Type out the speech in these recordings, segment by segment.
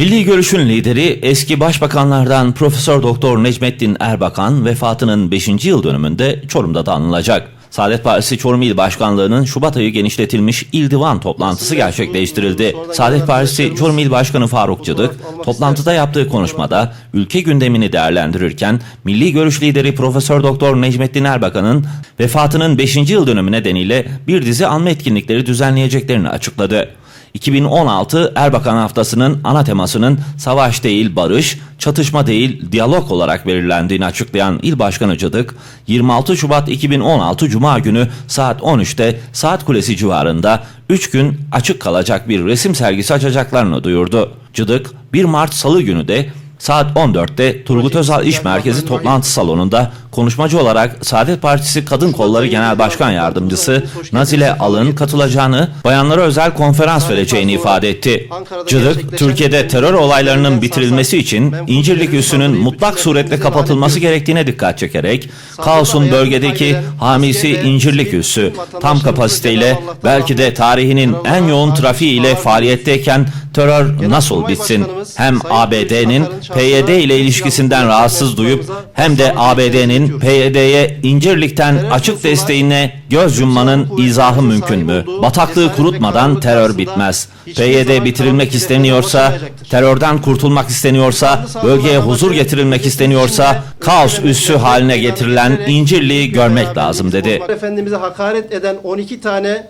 Milli Görüş'ün lideri eski başbakanlardan Profesör Doktor Necmettin Erbakan vefatının 5. yıl dönümünde Çorum'da da anılacak. Saadet Partisi Çorum İl Başkanlığı'nın Şubat ayı genişletilmiş İl Divan toplantısı gerçekleştirildi. Saadet Partisi Çorum İl Başkanı Faruk Cıdık, toplantıda yaptığı konuşmada ülke gündemini değerlendirirken Milli Görüş lideri Profesör Doktor Necmettin Erbakan'ın vefatının 5. yıl dönümü nedeniyle bir dizi anma etkinlikleri düzenleyeceklerini açıkladı. 2016 Erbakan haftasının ana temasının savaş değil barış, çatışma değil diyalog olarak belirlendiğini açıklayan İl Başkanı Cıdık, 26 Şubat 2016 Cuma günü saat 13'te Saat Kulesi civarında 3 gün açık kalacak bir resim sergisi açacaklarını duyurdu. Cıdık, 1 Mart Salı günü de Saat 14'te Turgut Özal İş Merkezi toplantı salonunda konuşmacı olarak Saadet Partisi Kadın Kolları Genel Başkan Yardımcısı Nazile Alın katılacağını, bayanlara özel konferans vereceğini ifade etti. Cıdık, Türkiye'de terör olaylarının bitirilmesi için İncirlik üssünün mutlak suretle kapatılması gerektiğine dikkat çekerek, kaosun bölgedeki hamisi İncirlik üssü tam kapasiteyle belki de tarihinin en yoğun trafiğiyle faaliyetteyken terör nasıl bitsin? Hem ABD'nin PYD ile ilişkisinden rahatsız duyup hem de ABD'nin PYD'ye İncirlik'ten açık desteğine göz yummanın izahı mümkün mü? Bataklığı kurutmadan terör bitmez. PYD bitirilmek isteniyorsa, terörden kurtulmak isteniyorsa, bölgeye huzur getirilmek isteniyorsa, kaos üssü haline getirilen İncirliği görmek lazım dedi. Efendimiz'e hakaret eden 12 tane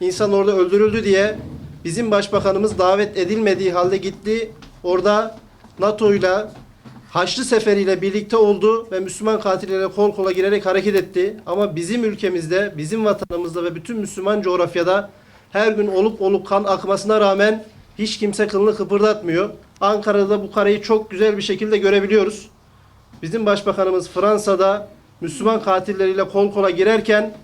insan orada öldürüldü diye bizim başbakanımız davet edilmediği halde gitti. Orada NATO'yla Haçlı Seferi'yle birlikte oldu ve Müslüman katilleriyle kol kola girerek hareket etti. Ama bizim ülkemizde, bizim vatanımızda ve bütün Müslüman coğrafyada her gün olup olup kan akmasına rağmen hiç kimse kılını kıpırdatmıyor. Ankara'da bu kareyi çok güzel bir şekilde görebiliyoruz. Bizim başbakanımız Fransa'da Müslüman katilleriyle kol kola girerken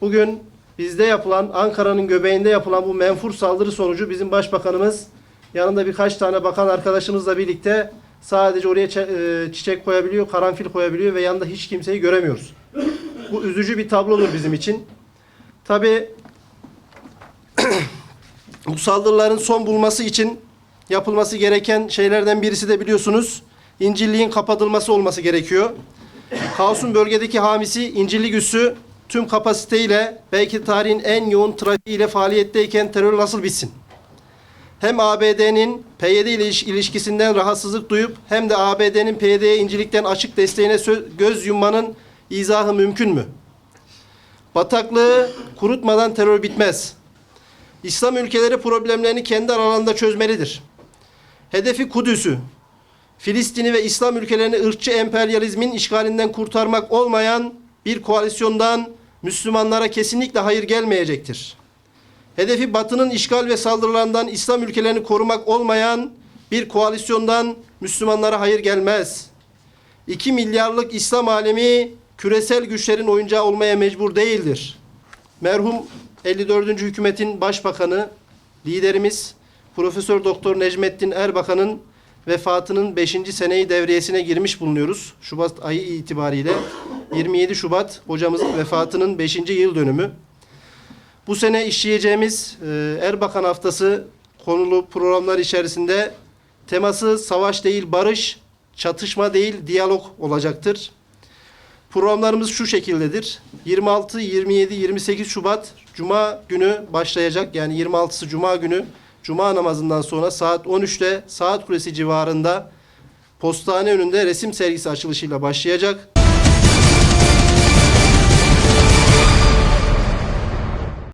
bugün bizde yapılan Ankara'nın göbeğinde yapılan bu menfur saldırı sonucu bizim başbakanımız yanında birkaç tane bakan arkadaşımızla birlikte sadece oraya e, çiçek koyabiliyor, karanfil koyabiliyor ve yanında hiç kimseyi göremiyoruz. Bu üzücü bir tablodur bizim için. Tabii bu saldırıların son bulması için yapılması gereken şeylerden birisi de biliyorsunuz İncirliğin kapatılması olması gerekiyor. Kaos'un bölgedeki hamisi İncirlik üssü tüm kapasiteyle belki tarihin en yoğun trafiğiyle faaliyetteyken terör nasıl bitsin? Hem ABD'nin PYD ile iliş- ilişkisinden rahatsızlık duyup hem de ABD'nin PYD'ye İncirlik'ten açık desteğine göz yummanın izahı mümkün mü? Bataklığı kurutmadan terör bitmez. İslam ülkeleri problemlerini kendi aralarında çözmelidir. Hedefi Kudüs'ü, Filistin'i ve İslam ülkelerini ırkçı emperyalizmin işgalinden kurtarmak olmayan bir koalisyondan Müslümanlara kesinlikle hayır gelmeyecektir. Hedefi Batı'nın işgal ve saldırılarından İslam ülkelerini korumak olmayan bir koalisyondan Müslümanlara hayır gelmez. 2 milyarlık İslam alemi küresel güçlerin oyuncağı olmaya mecbur değildir. Merhum 54. hükümetin başbakanı, liderimiz Profesör Doktor Necmettin Erbakan'ın vefatının 5. seneyi devriyesine girmiş bulunuyoruz. Şubat ayı itibariyle 27 Şubat hocamızın vefatının 5. yıl dönümü. Bu sene işleyeceğimiz e, Erbakan Haftası konulu programlar içerisinde teması savaş değil barış, çatışma değil diyalog olacaktır. Programlarımız şu şekildedir. 26, 27, 28 Şubat Cuma günü başlayacak. Yani 26'sı Cuma günü Cuma namazından sonra saat 13'te Saat Kulesi civarında postane önünde resim sergisi açılışıyla başlayacak.